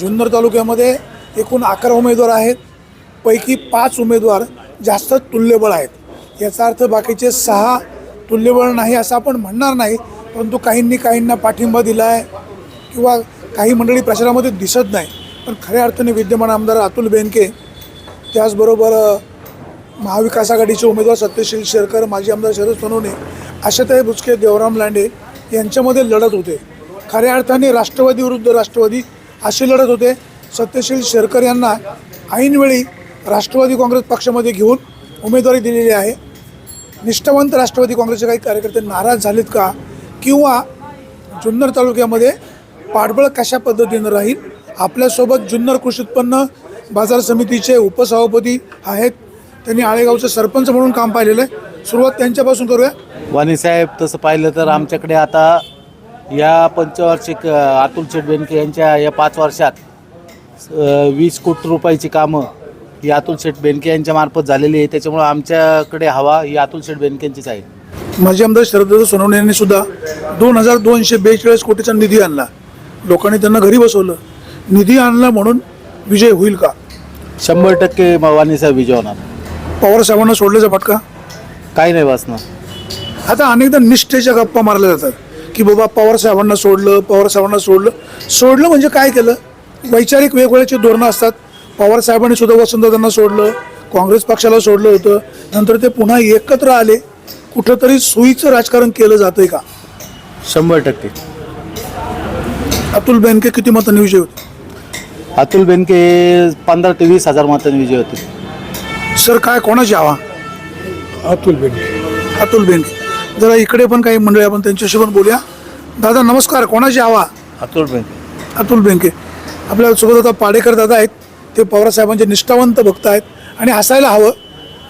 जुन्नर तालुक्यामध्ये एकूण अकरा उमेदवार आहेत. पैकी पाच उमेदवार जास्त तुल्यबळ आहेत. याचा अर्थ बाकीचे सहा तुल्यबळ नाही असं आपण म्हणणार नाही परंतु काहींनी काहींना पाठिंबा दिला आहे किंवा काही मंडळी प्रचारामध्ये दिसत नाही. पण खऱ्या अर्थाने विद्यमान आमदार अतुल बेनके त्याचबरोबर महाविकास आघाडीचे उमेदवार सत्यशील शेरकर माजी आमदार शरद सोनवणे आशाताई बुचके देवराम लांडे यांच्यामध्ये लढत होते. खऱ्या अर्थाने राष्ट्रवादी विरुद्ध राष्ट्रवादी अशी लढत होते. सत्यशील शेरकर यांना ऐनवेळी राष्ट्रवादी काँग्रेस पक्षामध्ये घेऊन उमेदवारी दिलेली आहे. निष्ठावंत राष्ट्रवादी काँग्रेसचे काही कार्यकर्ते नाराज झालेत का? किंवा जुन्नर तालुक्यामध्ये पाठबळ कशा पद्धतीनं राहील? आपल्यासोबत जुन्नर कृषी उत्पन्न बाजार समितीचे उपसभापती आहेत. त्यांनी आळेगावचं सरपंच म्हणून काम पाहिलेलं आहे. सुरुवात त्यांच्यापासून करूया. वाणीसाहेब तसं पाहिलं तर आमच्याकडे आता या पंचवार्षिक अतुल शेठ बेनके यांच्या या पाच वर्षात वीस कोटी रुपयाची कामं ही अतुल शेठ बेनके यांच्या मार्फत झालेली आहे. त्याच्यामुळं आमच्याकडे हवा ही अतुल शेठ बेनकेंचीच आहे. माजी आमदार शरद सोनवणे यांनी सुद्धा दोन हजार दोनशे बेचाळीस कोटीचा निधी आणला. लोकांनी त्यांना घरी बसवलं. निधी आणला म्हणून विजय होईल का? शंभर टक्के म- वाणीसाहेब विजय होणार. पवार साहेबांना सोडल्याचा फटका? काही नाही वाचणार आता अनेकदा निष्ठेच्या गप्पा मारल्या जातात. की बाबा पवार साहेबांना सोडलं पवार साहेबांना सोडलं. सोडलं म्हणजे काय केलं? वैचारिक वेगवेगळ्याची धोरणं असतात. पवार साहेबांनी सुद्धा वसंतदादांना सोडलं काँग्रेस पक्षाला सोडलं होतं. नंतर ते पुन्हा एकत्र आले. कुठंतरी सोयीचं राजकारण केलं जातंय का? शंभर टक्के. अतुल बेनके किती मतांनी विजय होते? अतुल बेनके पंधरा ते वीस हजार मतांनी विजय होते. सर काय कोणाची हवा? अतुल बेनके. अतुल बेनके. जरा इकडे पण काही मंडळी आपण त्यांच्याशी पण बोलूया. दादा नमस्कार. कोणाची हवा? अतुल बेनके अतुल बेनके आपल्यासोबत आता पाडेकर दादा आहेत. ते पवारसाहेबांचे निष्ठावंत भक्त आहेत आणि असायला हवं.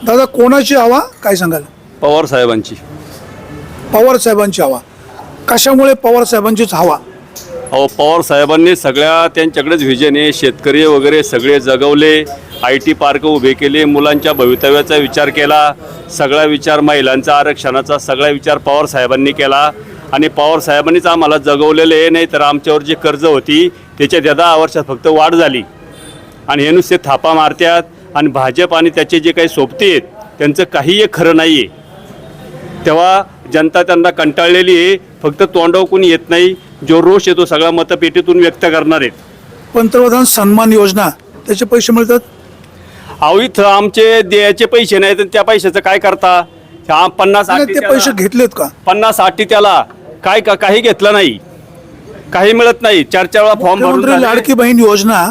दादा कोणाची हवा? काय सांगाल? पवार साहेबांची. पवार साहेबांची हवा. कशामुळे पवार साहेबांचीच हवा? अहो पवार साहेबांनी सगळ्या त्यांच्याकडेच व्हिजन आहे. शेतकरी वगैरे सगळे जगवले. आय टी पार्क उभे केले मुलांच्या भवितव्याचा विचार केला सगळा विचार महिलांचा आरक्षणाचा सगळा विचार पवार साहेबांनी केला. आणि पवार साहेबांनीच आम्हाला जगवलेलं आहे नाही तर आमच्यावर जी कर्ज होती त्याच्या त्या दहा वर्षात फक्त वाढ झाली. आणि हे नुसते थापा मारतात आणि भाजप आणि त्याचे जे काही सोबती आहेत त्यांचं काहीही खरं नाही आहे तेव्हा जनता त्यांना कंटाळलेली आहे फक्त तोंडाव कोणी येत नाही जो रोष येतो सगळा मतपेटीतून व्यक्त करणार आहेत. पंतप्रधान सन्मान योजना त्याचे पैसे मिळतात? अहो इथं आमचे द्यायचे पैसे नाहीत आणि त्या पैशाचं काय करता? हा पन्नास आठी ते त्याला- पैसे घेतलेत का? पन्नास आठी त्याला. काय का काही घेतलं नाही. काही मिळत नाही. चार चार वेळा फॉर्म भरून मुख्यमंत्री झाले. लाडकी बहीण योजना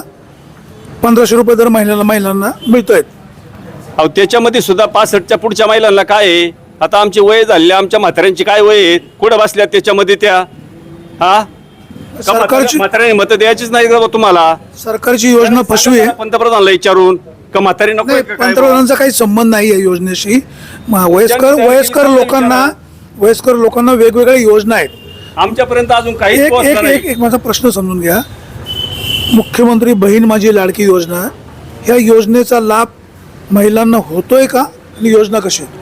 पंधराशे रुपये दर महिन्याला महिलांना मिळत आहेत अहो त्याच्यामध्ये सुद्धा पासष्टच्या पुढच्या महिलांना काय आहे? आता आमची वय झाली आमच्या म्हाताऱ्यांची काय वय आहे? कुठं बसल्या त्याच्यामध्ये त्या? हा? सरकारची म्हाताऱ्याने मतं द्यायचीच नाही का बा तुम्हाला? सरकारची योजना फसवी आहे. पंतप्रधानला विचारून. का म्हातारी नको नाही? पंतप्रधानांचा काही संबंध नाही या योजनेशी. म- वयस्कर वयस्कर लोकांना वयस्कर लोकांना वेगवेगळ्या योजना आहेत. आमच्यापर्यंत अजून काहीच एक पोहोचलं एक नाही. एक एक माझा प्रश्न समजून घ्या. मुख्यमंत्री बहीण माझी लाडकी योजना ह्या योजनेचा लाभ महिलांना होतोय का? आणि योजना कशी आहे?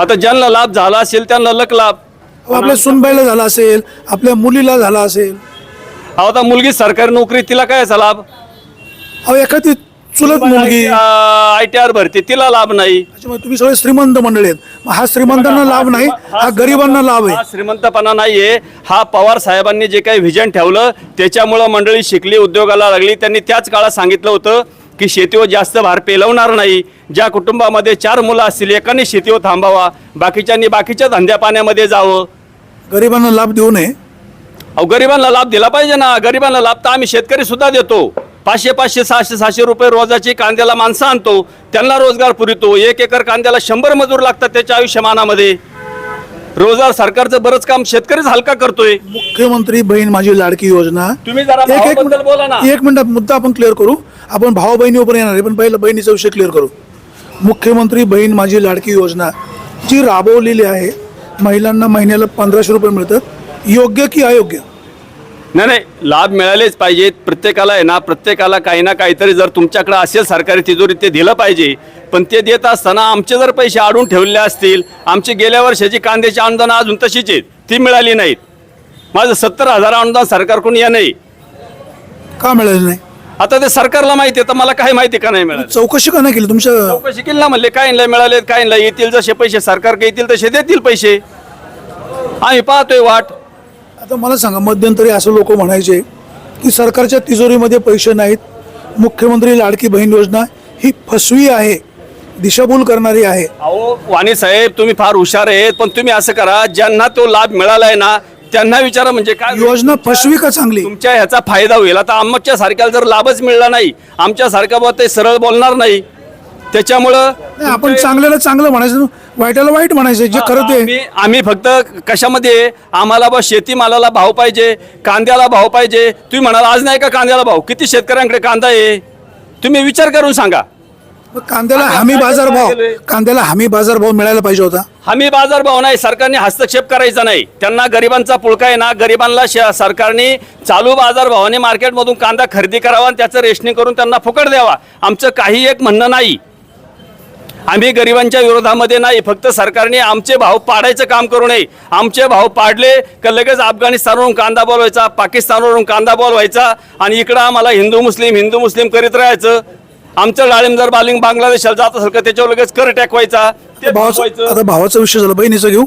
आता ज्यांना लाभ झाला असेल त्यांना लक लाभ. अहो, आपल्या सुनबाईला झाला असेल आपल्या मुलीला झाला असेल. अहो, आता मुलगी सरकारी नोकरी तिला काय याचा लाभ? अहो एखादी चुलत मुलगी. आय टी आर भरते तिला लाभ नाही. त्याच्यामुळे तुम्ही सगळे श्रीमंत मंडळी आहेत. मग हा श्रीमंतांना लाभ नाही हा गरिबांना लाभ आहे. हा श्रीमंतपणा नाहीये. हा पवार साहेबांनी जे काही व्हिजन ठेवलं त्याच्यामुळं मंडळी शिकली उद्योगाला लागली. त्यांनी त्याच काळात सांगितलं होतं की शेतीवर जास्त भार पेलवणार नाही. ज्या कुटुंबामध्ये चार मुलं असतील एकाने शेतीवर थांबावा. बाकीच्यांनी बाकीच्या धंद्या पाण्यामध्ये जावं. गरिबांना लाभ देऊ नये. अहो गरिबांना लाभ दिला पाहिजे ना. गरिबांना लाभ तर आम्ही शेतकरी सुद्धा देतो. पाचशे पाचशे सहाशे सहाशे रुपये रोजाची कांद्याला माणसं आणतो त्यांना रोजगार पुरवतो. एक एकर कांद्याला शंभर मजूर लागतात त्याच्या आयुष्यमानामध्ये. रोजगार सरकारचं बरंच काम शेतकरीच हलका करतोय. मुख्यमंत्री बहीण माझी लाडकी योजना. तुम्ही जरा एक एक भावाबद्दल बोला ना. मिनिट एक मिनिट मुद्दा आपण क्लिअर करू. आपण भाऊ बहिणीवर येणार आहे पण पहिलं बहिणीचा विषय क्लिअर करू. मुख्यमंत्री बहीण माझी लाडकी योजना. जी राबवलेली आहे महिलांना महिन्याला पंधराशे रुपये मिळतात. योग्य की अयोग्य? नाही नाही लाभ मिळालेच पाहिजेत. प्रत्येकाला आहे ना प्रत्येकाला काही ना काहीतरी जर तुमच्याकडे असेल सरकारी तिजोरी ते दिलं पाहिजे. पण ते देत असताना आमचे जर पैसे अडून ठेवले असतील आमची गेल्या वर्षाची कांद्याची अनुदान अजून तशीच आहेत. ती मिळाली नाहीत. माझं सत्तर हजार अनुदान सरकारकडून या नाही. का मिळाले नाही? आता ते सरकारला माहिती आहे तर मला काय माहिती का नाही मिळालं? चौकशी का नाही केली तुमच्या चौकशी केली ना म्हणले काय मिळाले काय येतील जसे पैसे सरकार येतील तसे देतील पैसे. आम्ही पाहतोय वाट. आता मला सांगा मध्यंतरी असं लोक म्हणायचे की सरकारच्या तिजोरीमध्ये पैसे नाहीत मुख्यमंत्री लाडकी बहीण योजना ही फसवी आहे दिशाभूल करणारी आहे. अहो वाणी साहेब तुम्ही फार हुशार आहेत पण तुम्ही असं करा ज्यांना तो लाभ मिळालाय ना त्यांना विचारा म्हणजे काय योजना फसवी का चांगली? तुमच्या ह्याचा फायदा होईल. आता आमच्या सारख्याला जर लाभच मिळाला नाही आमच्या सारख्या ते सरळ बोलणार नाही. त्याच्यामुळं आपण चांगल्याला चांगलं म्हणायचं वाईटाला वाईट म्हणायचं जे खरं ते. आम्ही आम्ही फक्त कशामध्ये आम्हाला बा शेतीमालाला भाव पाहिजे कांद्याला भाव पाहिजे. तुम्ही म्हणाल आज नाही का कांद्याला भाव? किती शेतकऱ्यांकडे कांदा आहे? तुम्ही विचार करून सांगा. मग कांद्याला हमी बाजार भाव कांद्याला हमी बाजार भाव मिळायला पाहिजे होता. हमी बाजार भाव नाही सरकारने हस्तक्षेप करायचा नाही. त्यांना गरिबांचा पुळका आहे ना गरिबांना श- सरकारने चालू बाजार भावाने मार्केटमधून कांदा खरेदी करावा आणि त्याचं रेशनिंग करून त्यांना फुकट द्यावा. आमचं काही एक म्हणणं नाही. आम्ही गरिबांच्या विरोधामध्ये नाही फक्त सरकारने आमचे भाव पाडायचं काम करू नये. आमचे भाव पाडले का लगेच अफगाणिस्तानवरून कांदा बोलवायचा पाकिस्तानवरून कांदा बोलवायचा आणि इकडं आम्हाला हिंदू मुस्लिम हिंदू मुस्लिम करीत राहायचं. आमचं डाळिंब जर बालिंग बांगलादेशाला जात असेल का त्याच्यावर लगेच कर टाकवायचा ते भावाचा भावाचा विषय झाला बहिणीचं घेऊ?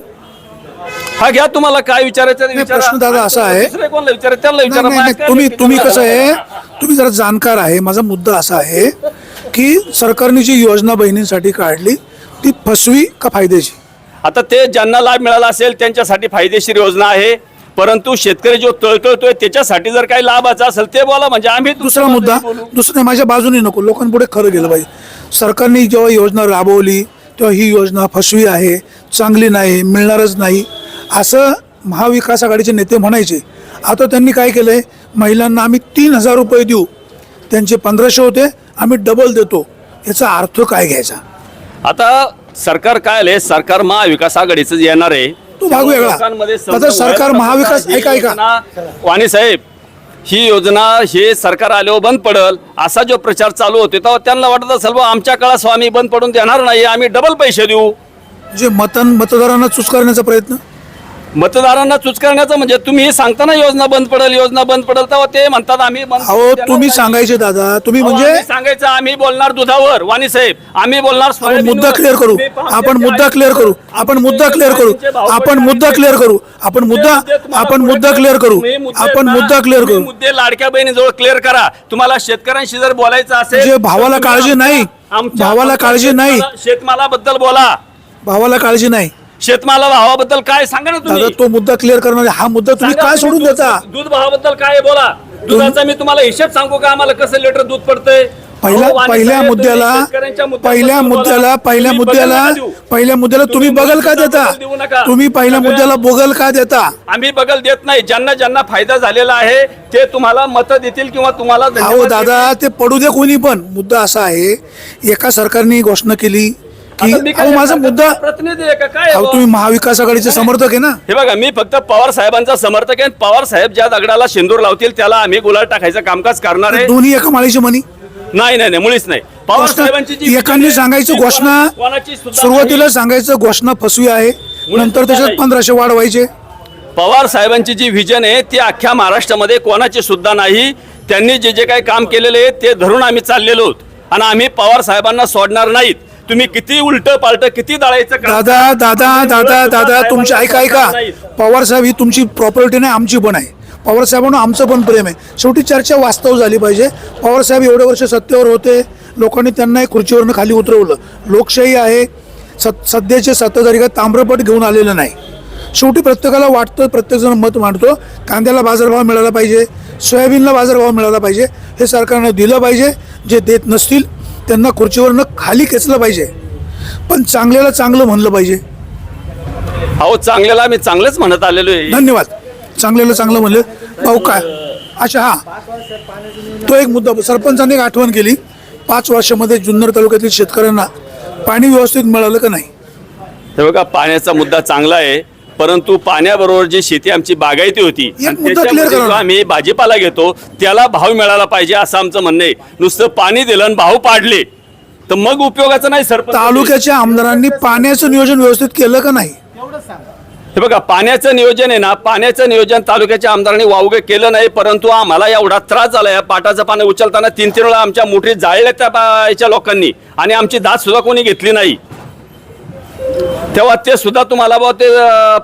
हा घ्या तुम्हाला काय विचारायचं. प्रश्न दादा असा आहे- कोणाला विचारा तुम्ही तुम्ही कसं आहे? तुम्ही जरा जाणकार आहे. माझा मुद्दा असा आहे की सरकारने जी योजना बहिणींसाठी काढली ती फसवी का फायद्याची आता ते ज्यांना लाभ मिळाला असेल त्यांच्यासाठी फायदेशीर योजना आहे. परंतु शेतकरी जो तळतळतोय त्याच्यासाठी जर काही लाभाचा असेल ते बोला म्हणजे आम्ही दुसरा मुद्दा दुसऱ्या माझ्या बाजूने नको लोकांपुढे खरं गेलं पाहिजे. सरकारने जेव्हा योजना राबवली तेव्हा ही योजना फसवी आहे चांगली नाही मिळणारच नाही. असं महाविकास आघाडीचे नेते म्हणायचे. आता त्यांनी काय केलं आहे महिलांना आम्ही तीन हजार रुपये देऊ. त्यांचे पंधराशे होते आम्ही डबल देतो याचा अर्थ काय घ्यायचा आता सरकार काय आले सरकार महाविकास आघाडीच येणार आहे तो भाग वेगळा. लोकांमध्ये आता सरकार महाविकास-. ही ऐका, ऐका. योजना- वाणी साहेब ही योजना हे सरकार आल्यावर बंद पडल असा जो प्रचार चालू होते तेव्हा त्यांना वाटत असेल बा आमच्या काळात स्वामी बंद पडून देणार नाही आम्ही डबल पैसे देऊ जे मतन मतदारांना चूस करण्याचा प्रयत्न मतदारांना चूज करण्याचं म्हणजे तुम्ही हे सांगता ना योजना बंद पडेल योजना बंद पडेल तेव्हा ते म्हणतात आम्ही बंद अहो तुम्ही. सांगायचे दादा. तुम्ही अहो, म्हणजे आम्ही सांगायचं आम्ही बोलणार दुधावर वाणी साहेब. आम्ही बोलणार आपण सोयाबीनवर. मुद्दा क्लिअर करू. आपण मुद्दा क्लिअर करू. आपण मुद्दा क्लिअर करू. आपण मुद्दा क्लिअर करू. आपण मुद्दा मुद्दे तुम्हाला आपण पुढे मुद्दा क्लिअर करू. तुम्ही मुद्दे आपण ना- मुद्दा क्लिअर तुम्ही करू. मुद्दे लाडक्या बहिणीजवळ क्लिअर करा. तुम्हाला शेतकऱ्यांशी जर बोलायचं असेल म्हणजे भावाला तर तुम्ही काळजी आमच्या- नाही. आमच्या- भावाला काळजी नाही. शेतमाला- शेतमालाबद्दल बोला. भावाला काळजी नाही. शेतमाला भावाबद्दल काय सांगा ना तुम्ही? तो मुद्दा क्लिअर करणार आहे. हा मुद्दा तुम्ही सांगा काय तुम्ही सोडून दूध- देता? दूध भावाबद्दल काय आहे बोला. दुधाचा मी तुम्हाला हिशेब सांगू का? आम्हाला कसं लिटर दूध पडतंय? पहिल्या अहो, वाणी पहिल्या साहेब, तुम्ही मुद्द्याला शेतकऱ्यांच्या मुद्द्याबद्दल पहिल्या बोला. मुद्द्याला पहिल्या तुम्ही मुद्द्याला बगल नका देऊ. पहिल्या मुद्द्याला तुम्ही बगल का देता? बगल देऊ नका. तुम्ही पहिल्या सगळ्या- मुद्द्याला बोगल का देता? आम्ही बगल देत नाही. ज्यांना ज्यांना फायदा झालेला आहे ते तुम्हाला मतं देतील किंवा तुम्हाला अहो धन्यवाद दादा ते पडू दे कोणी पण. मुद्दा असा आहे एका सरकारने घोषणा केली की अहो माझा मुद्दा प्रतिनिधी आहे का? काय अहो तुम्ही महाविकास आघाडीचे समर्थक आहे ना? हे बघा मी फक्त पवार साहेबांचा समर्थक आहे पवार साहेब ज्या दगडाला शेंदूर लावतील त्याला आम्ही गुलाल टाकायचं कामकाज करणार आहे. दोन्ही एका माळीची म्हणी? नाही नाही नाही मुळीच नाही. पवार घोषणा- साहेबांची जी एकाने आहे, सांगायचं घोषणा कोणा- कोणाची सुद्धा सुरुवातीला. सांगायचं घोषणा फसवी आहे नंतर त्याच्यात नाही. पंधराशे वाढवायचे पवार साहेबांची जी व्हिजन आहे ती अख्ख्या महाराष्ट्रामध्ये कोणाची सुद्धा नाही. त्यांनी जे जे काही काम केलेले आहे ते धरून आम्ही चाललेलो आहोत. आणि आम्ही पवार साहेबांना सोडणार नाहीत. तुम्ही किती उलट पालट किती दळायचं काम दादा दादा दादा दादा तुमची ऐका ऐका. पवार साहेब ही तुमची प्रॉपर्टी नाही आमची पण आहे. पवार साहेबांना आमचं पण प्रेम आहे. शेवटी चर्चा वास्तव झाली पाहिजे. पवार साहेब एवढे वर्ष सत्तेवर होते. लोकांनी त्यांना खुर्चीवरनं खाली उतरवलं. लोकशाही आहे. सत सध्याचे सत्ताधारी काय ताम्रपट घेऊन आलेलं नाही. शेवटी प्रत्येकाला वाटतं प्रत्येकजण मत मांडतो. कांद्याला बाजारभाव मिळाला पाहिजे. सोयाबीनला बाजारभाव मिळाला पाहिजे. हे सरकारनं दिलं पाहिजे. जे देत नसतील त्यांना खुर्चीवरनं खाली खेचलं पाहिजे. पण चांगल्याला चांगलं म्हणलं पाहिजे. अहो चांगल्याला आम्ही चांगलंच म्हणत आलेलो आहे. धन्यवाद. चांगल्याला चांगलं म्हणलं. भाऊ काय? अच्छा हा. तो एक मुद्दा सरपंचाने एक आठवण केली. पाच वर्षामध्ये जुन्नर तालुक्यातील शेतकऱ्यांना पाणी व्यवस्थित मिळालं का नाही? हे बघा पाण्याचा मुद्दा चांगला आहे. परंतु पाण्याबरोबर जी शेती आमची बागायती होती आणि त्याच्यामध्ये जो. आम्ही भाजीपाला घेतो त्याला भाव मिळाला पाहिजे असं आमचं म्हणणं आहे. नुसतं पाणी दिलं आणि भाव पाडले तर मग उपयोगाचं नाही सरपंच. तालुक्याच्या आमदारांनी पाण्याचं नियोजन व्यवस्थित केलं का नाही? हे बघा पाण्याचं नियोजन आहे ना पाण्याचं नियोजन तालुक्याच्या आमदारांनी वावगे केलं नाही परंतु आम्हाला एवढा त्रास झाला या पाटाचं पाणी उचलताना तीन तीन वेळा आमच्या मोठरी जाळल्या त्या याच्या लोकांनी आणि आमची दाद सुद्धा कोणी घेतली नाही. तेव्हा ते सुद्धा तुम्हाला बुवा ते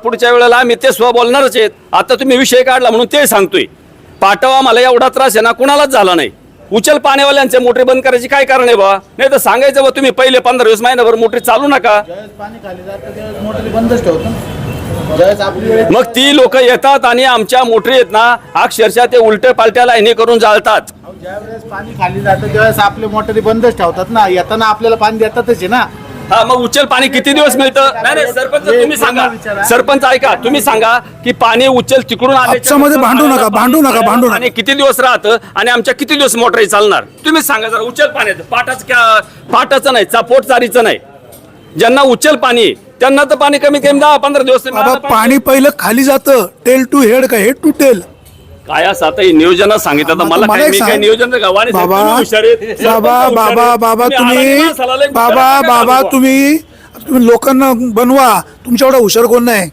पुढच्या वेळेला आम्ही ते सुद्धा बोलणारच आहेत. आता तुम्ही विषय काढला म्हणून ते सांगतोय. पाठवा मला एवढा त्रास आहे ना कुणालाच झाला नाही. उचल पाण्यावाल्यांचे मोटरी बंद करायची काय कारण आहे बा नाही तर सांगायचं बा तुम्ही पहिले पंधरा वीस महिन्याभर मोटरी चालू नका. मग ती लोक येतात आणि आमच्या मोटरी आहेत ना अक्षरशः ते उलटे पालट्या लाईनी करून जाळतात. ज्यावेळेस पाणी खाली जातं त्यावेळेस आपले मोटरी बंदच ठेवतात ना. येताना आपल्याला पाणी देतातच आहे ना. हा मग उचल पाणी किती दिवस मिळतं? नाही नाही सरपंच तुम्ही सांगा. सरपंच ऐका तुम्ही सांगा की पाणी उचल तिकडून नंतर भांडू नका, भांडू नका, भांडू नका. पाणी किती दिवस राहतं आणि आमच्या किती दिवस मोटर चालणार? तुम्ही सांगा जरा उचल पाण्याचं पाटाच पाटाचं नाही चापोट चारीचं नाही. ज्यांना उचल पाणी त्यांना तर पाणी कमीत कमी दहा पंधरा दिवस बाबा पाणी पहिलं खाली जातं टेल टू हेड का हेड टू टेल काय असं आता हे नियोजन सांगितलं. तर मला मला काय एक मी काय सांग. नियोजन साहेब, बाबा तुम्ही हुशार आहेत. सरपंच बाबा हुशार बाबा आहेत. बाबा तुम्ही तुम्ही आराधी माणसाला लय हुशार बाबा आहे, बाबा? तुम्ही तुम्ही लोकांना बनवा. तुमच्या एवढा हुशार कोण नाही?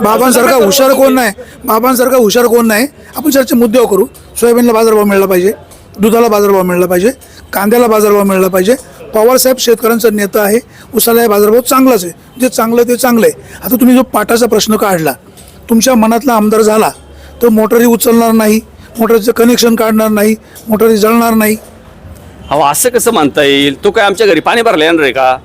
बाबांसारखा हुशार कोण नाही? बाबांसारखा हुशार कोण नाही? आपण चर्चे मुद्द्यावर करू. सोयाबीनला बाजारभाव मिळाला पाहिजे. दुधाला बाजारभाव मिळाला पाहिजे. कांद्याला बाजारभाव मिळाला पाहिजे. पवारसाहेब शेतकऱ्यांचा नेता आहे. उसाला बाजारभाव चांगलाच आहे. जे चांगलं ते चांगलं आहे. आता तुम्ही जो पाटाचा प्रश्न काढला तुमच्या मनातला आमदार झाला तर मोटरही उचलणार नाही मोटरचं कनेक्शन काढणार नाही मोटरही जळणार नाही. अहो असं कसं म्हणता येईल? तो काय आमच्या घरी पाणी भरलं येणार आहे का?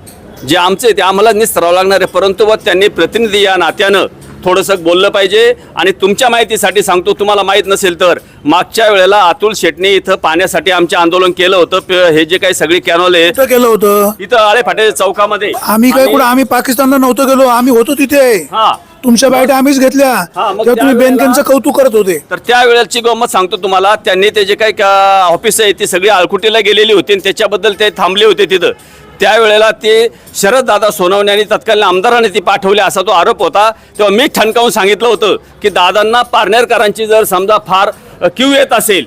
जे आमचे ते आम्हाला निस्तरावं लागणार आहे परंतु व त्यांनी प्रतिनिधी या नात्यानं थोडंसं बोललं पाहिजे आणि तुमच्या माहितीसाठी सांगतो तुम्हाला माहीत नसेल तर. मागच्या वेळेला अतुल शेटने इथं पाण्यासाठी आमचे आंदोलन केलं होतं प- हे जे काही सगळी कॅनॉल आहे कुठं केलं होतं? इथं आळे फाटे चौकामध्ये. आम्ही काय आणि- कुठं आम्ही पाकिस्तानला नव्हतो गेलो आम्ही होतो तिथे. हा. तुमच्या बाईट आम्हीच घेतल्या. हा, तेव्हा तुम्ही त्यावेळेला- बेनकेंचं कौतुक करत होते. तर त्या वेळेची गंमत सांगतो तुम्हाला. त्यांनी ते जे काही का- ऑफिस आहे ती सगळी आळकुटीला गेलेली होती आणि त्याच्याबद्दल ते थांबले होते तिथं. त्यावेळेला ते शरद दादा सोनवणे आणि तत्कालीन आमदारांनी ती पाठवली असा तो आरोप होता. तेव्हा मी ठणकावून सांगितलं होतं की दादांना पारनेरकरांची जर समजा फार क्यू येत असेल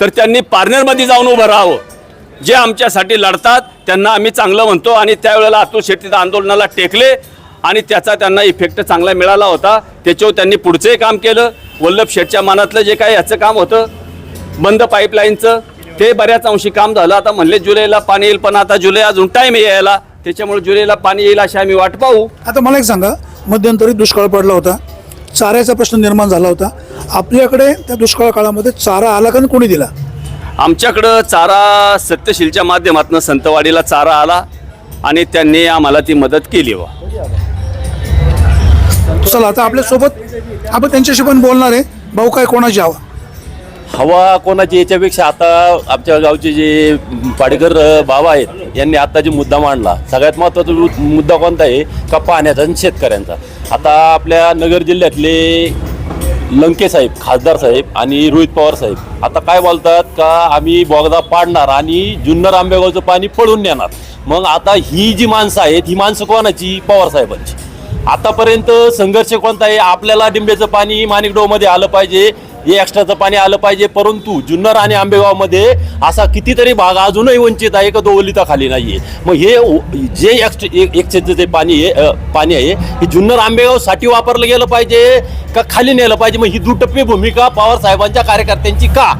तर त्यांनी पारनेरमध्ये जाऊन उभं राहावं. जे आमच्यासाठी लढतात त्यांना आम्ही चांगलं म्हणतो आणि त्यावेळेला अतुल शेट्टी त्या आंदोलनाला टेकले. आणि त्याचा त्यांना इफेक्ट चांगला मिळाला होता. त्याच्यावर त्यांनी पुढचंही काम केलं. वल्लभ शेठच्या मनातलं जे काही याचं काम होतं बंद पाईपलाईनचं ते बऱ्याच अंशी काम झालं. आता म्हणले जुलैला पाणी येईल पण आता जुलै अजून टाईम यायला. त्याच्यामुळे जुलैला पाणी येईल अशी आम्ही वाट पाहू. आता मला एक सांगा मध्यंतरी दुष्काळ पडला होता. चाऱ्याचा प्रश्न निर्माण झाला होता. आपल्याकडे त्या दुष्काळ काळामध्ये चारा आला का कोणी दिला? आमच्याकडं चारा सत्यशीलच्या माध्यमातून संतवाडीला चारा आला आणि त्यांनी आम्हाला ती मदत केली वा चला आता आपल्यासोबत आपण त्यांच्याशी पण बोलणार आहे. भाऊ काय कोणाची हवा? हवा कोणाची याच्यापेक्षा आता आमच्या गावचे जे पाडेकर बाबा आहेत यांनी आता जे मुद्दा मांडला सगळ्यात महत्त्वाचा मुद्दा कोणता आहे का पाण्याचा आणि शेतकऱ्यांचा. आता आपल्या नगर जिल्ह्यातले लंके साहेब खासदार साहेब आणि रोहित पवार साहेब आता काय बोलतात का आम्ही बोगदा पाडणार आणि जुन्नर आंबेगावचं पाणी पळून नेणार. मग आता ही जी माणसं आहेत ही माणसं कोणाची? पवार साहेबांची. आतापर्यंत संघर्ष कोणता आहे आपल्याला डिंबेचं पाणी माणिकडोमध्ये आलं पाहिजे हे एक्स्ट्राचं पाणी आलं पाहिजे परंतु जुन्नर आणि आंबेगावमध्ये असा कितीतरी भाग अजूनही वंचित आहे का तो ओलिता खाली आहे मग हे जे एक्स्ट एक जे पाणी आहे पाणी आहे हे जुन्नर आंबेगावसाठी वापरलं गेलं पाहिजे का खाली नेलं पाहिजे? मग ही दुटप्पी भूमिका पवार साहेबांच्या कार्यकर्त्यांची का?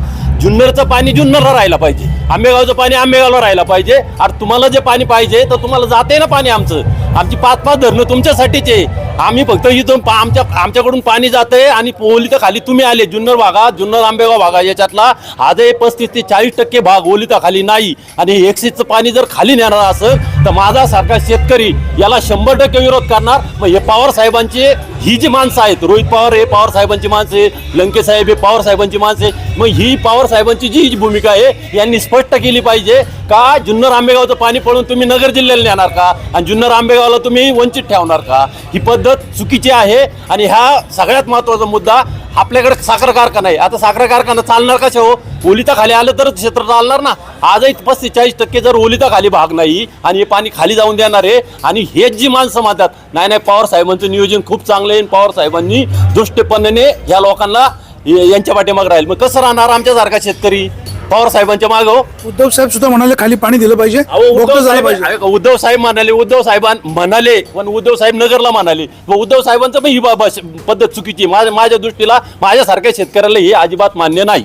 जुन्नरचं पाणी जुन्नरला राहायला पाहिजे. आंबेगावचं पाणी आंबेगावला राहायला पाहिजे. आणि तुम्हाला जे पाणी पाहिजे तर तुम्हाला जाते ना पाणी आमचं. आमची पाच पाच धरणं तुमच्यासाठीच आहे. आम्ही फक्त इथून पा- आमच्या आमच्याकडून पाणी जाते आणि ओलिता खाली तुम्ही आले. जुन्नर भागा जुन्नर आंबेगाव भागा याच्यातला. आजही पस्तीस ते चाळीस टक्के भाग ओलिता खाली नाही. आणि एकशेचं एक्सिसचं पाणी जर खाली नेणार असं तर माझा सारखा शेतकरी याला शंभर टक्के विरोध करणार. मग हे पवार साहेबांचे ही जी माणसं आहेत रोहित पवार हे पवार साहेबांची माणसं आहे लंके साहेब हे पवार साहेबांची माणसं आहे मग ही पवार साहेबांची जी जी भूमिका आहे यांनी स्पष्ट केली पाहिजे का जुन्नर आंबेगावचं पाणी पळून तुम्ही नगर जिल्ह्याला नेणार का? आणि जुन्नर आंबेगावला तुम्ही वंचित ठेवणार का? ही पद्धत चुकीची आहे. आणि हा सगळ्यात महत्त्वाचा मुद्दा आपल्याकडे साखर कारखाना आहे. आता साखर कारखाना चालणार कशा हो? ओलिता खाली आलं तरच क्षेत्र चालणार ना. आजही पस्तीस चाळीस टक्के जर ओलिता खाली भाग नाही आणि हे पाणी खाली जाऊन देणार आहे आणि हेच जी माणसं म्हणतात नाही नाही पवार साहेबांचं नियोजन खूप चांगलं आहे आणि पवार साहेबांनी दुष्टपणाने या लोकांना यांच्या पाठीमाग राहील. मग कसं राहणार आमच्यासारखा शेतकरी? पवार साहेबांच्या माग हो. उद्धव साहेब सुद्धा म्हणाले खाली पाणी दिलं पाहिजे. उद्धव झालं साहेब पाहिजे. उद्धव साहेब म्हणाले उद्धव साहेबां म्हणाले पण उद्धव साहेब नगरला म्हणाले. मग उद्धव साहेबांचं पण ही बा- बा- पद्धत चुकीची माझ्या माझ्या दृष्टीला माझ्यासारख्या शेतकऱ्याला हे अजिबात मान्य नाही.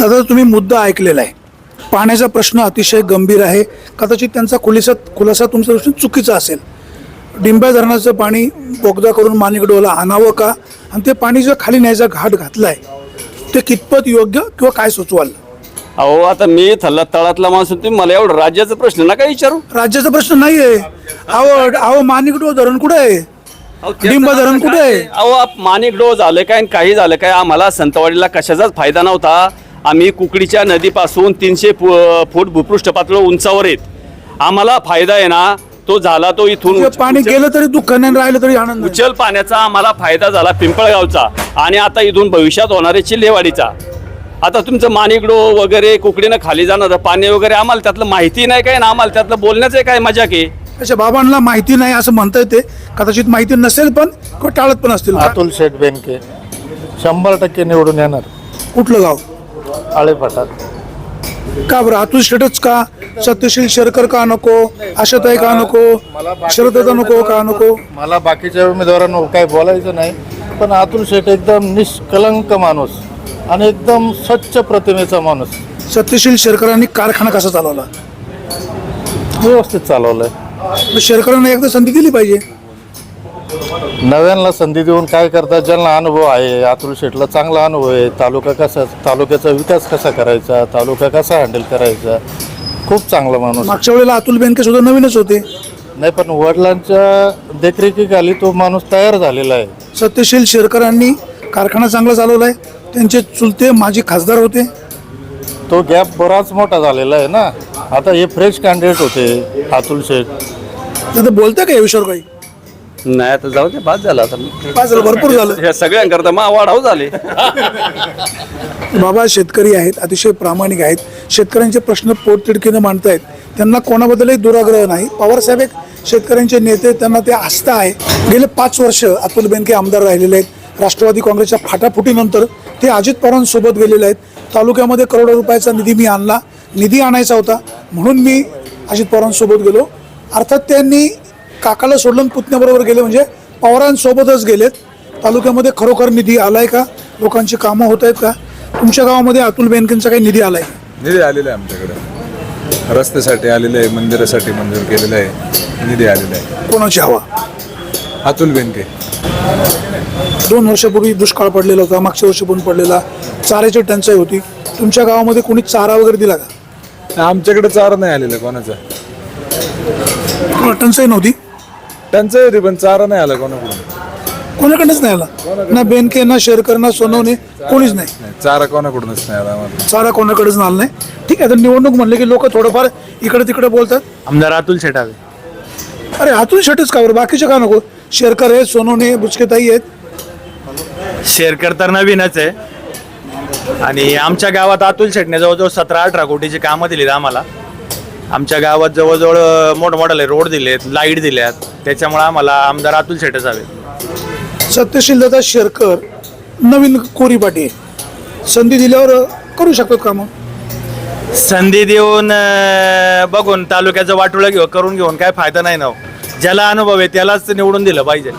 दादा तुम्ही मुद्दा ऐकलेला आहे. पाण्याचा प्रश्न अतिशय गंभीर आहे. कदाचित त्यांचा खुलासा खुलासा तुमच्या दृष्टीने चुकीचा असेल. डिंब्या धरणाचं पाणी बोगदा करून मानिकडोला आणावं का? आणि ते पाणी जर खाली न्यायचा घाट घातलाय ते कितपत योग्य किंवा काय सुचवाल? अहो आता मी थल्ला तळातला माणूस तुम्ही मला एवढं राज्याचा प्रश्न नका विचारू. राज्याचा प्रश्न नाही आहे अहो अहो मानिकडो धरण कुठे आहे? डिंब धरण कुठे आहे? अहो आप- माणिक डो झालं काय आणि काही झालं काय आम्हाला संतवाडीला कशाचाच फायदा नव्हता. आम्ही कुकडीच्या नदीपासून तीनशे फूट भूपृष्ठ पातळ उंचावर आहेत. आम्हाला फायदा आहे ना तो झाला तो इथून पाणी गेलं तरी दुःख नाही राहिलं तरी आनंद. उचल पाण्याचा आम्हाला फायदा झाला पिंपळगावचा आणि आता इथून भविष्यात होणारे चिल्हेवाडीचा आता तुमचं माणिकडो वगैरे कुकडीनं खाली जाणारं पाणी वगैरे आम्हाला त्यातलं माहिती नाही काय ना आम्हाला त्यातलं बोलण्याचं काय मजा की अच्छा बाबांना माहिती नाही असं म्हणता येते कदाचित माहिती नसेल पण किंवा टाळत पण असतील? अतुल शेठ बेनके शंभर टक्के निवडून येणार. कुठलं गाव? आळेपाटात का बरं? अतुल शेटच का? सत्यशील शेरकर का नको? आशाताई का नको? शरदत्ता नको का नको? मला बाकीच्या उमेदवारांवर काही बोलायचं नाही पण अतुल शेठ एकदम निष्कलंक माणूस आणि एकदम स्वच्छ प्रतिमेचा माणूस. सत्यशील शेरकरांनी कारखाना कसा चालवला? व्यवस्थित चालवलंय. शेरकरांना एकदा संधी दिली पाहिजे. नव्यांना संधी देऊन काय करतात? ज्यांना अनुभव आहे अतुल शेठला चांगला अनुभव आहे तालुका कसा तालुक्याचा विकास कसा करायचा तालुका कसा हँडल करायचा? खूप चांगला माणूस. मागच्या वेळेला अतुल बेनके सुद्धा नवीनच होते. नाही पण वडिलांच्या देखरेखीखाली तो माणूस तयार झालेला आहे. सत्यशील शेरकरांनी कारखाना चांगला चालवलाय. त्यांचे चुलते माजी खासदार होते. तो गॅप बराच मोठा झालेला आहे ना? आता हे फ्रेश कॅन्डिडेट होते अतुल शेठ. बोलता का या विषयावर काही? नाही आता जाऊ दे बाद झाला आता. काय झालं भरपूर झालं. ह्या सगळ्यांकरता मा वाढाव झाले. बाबा शेतकरी आहेत अतिशय प्रामाणिक आहेत. शेतकऱ्यांचे प्रश्न पोटतिडकीनं मांडतायत. त्यांना कोणाबद्दलही दुराग्रह नाही. पवारसाहेब एक शेतकऱ्यांचे नेते त्यांना ते आस्था आहे. गेले पाच वर्ष अतुल बेनके आमदार राहिलेले आहेत. राष्ट्रवादी काँग्रेसच्या फाटाफुटीनंतर ते अजित पवारांसोबत गेलेले आहेत. तालुक्यामध्ये करोडो रुपयाचा निधी मी आणला. निधी आणायचा होता. म्हणून मी अजित पवारांसोबत गेलो. अर्थात त्यांनी काकाला सोडलं पुतण्याबरोबर गेले म्हणजे पवारांसोबतच गेलेत. तालुक्यामध्ये खरोखर निधी आलाय का? लोकांची कामं होत आहेत का? तुमच्या गावामध्ये अतुल बेनकेंचा काही निधी आलाय? निधी आलेला आहे आमच्याकडे. रस्त्यासाठी आलेलं आहे मंदिरासाठी मंजूर केलेलं आहे. निधी आलेला आहे. कोणाची हवा? अतुल बेनके. दोन वर्षापूर्वी दुष्काळ पडलेला होता मागच्या वर्षी पण पडलेला. चाऱ्याची टंचाई होती. तुमच्या गावामध्ये कोणी चारा वगैरे दिला का? आमच्याकडे चारा नाही आलेला कोणाचा? टंचाई नव्हती. टंचाई होती पण चारा नाही आला कोणाकडून? कोणाकडनंच नाही आला. ना बेनके ना शेरकर ना सोनवणे कोणीच नाही. नाही. चारा कोणाकडूनच नाही आला आम्हाला. चारा कोणाकडेच आला नाही. ठीक आहे तर निवडणूक म्हणले की लोक थोडंफार इकडे तिकडे बोलतात. आमदार अतुल शेटावे अरे अतुल शेटच का बरं? बाकीचे का नको? शेरकर आहेत सोनवणे बुचकेताई आहेत. शेअरकर तर नवीनच आहे. आणि आमच्या गावात अतुल शेटने जवळजवळ सतरा अठरा कोटीची कामं दिलीत आम्हाला. आमच्या गावात जवळजवळ मोठमोठाले रोड दिलेत लाइट दिल्यात. त्याच्यामुळे आम्हाला आमदार अतुल शेटच हवे सत्यशील दादा शेरकर नवीन कोरी पाटी आहे संधी दिल्यावर करू शकतात कामं संधी देऊन अं, बघून तालुक्याचं वाटोळं घेऊ करून घेऊन काय फायदा नाही ना हो. ज्याला अनुभव आहे त्यालाच निवडून दिलं पाहिजे.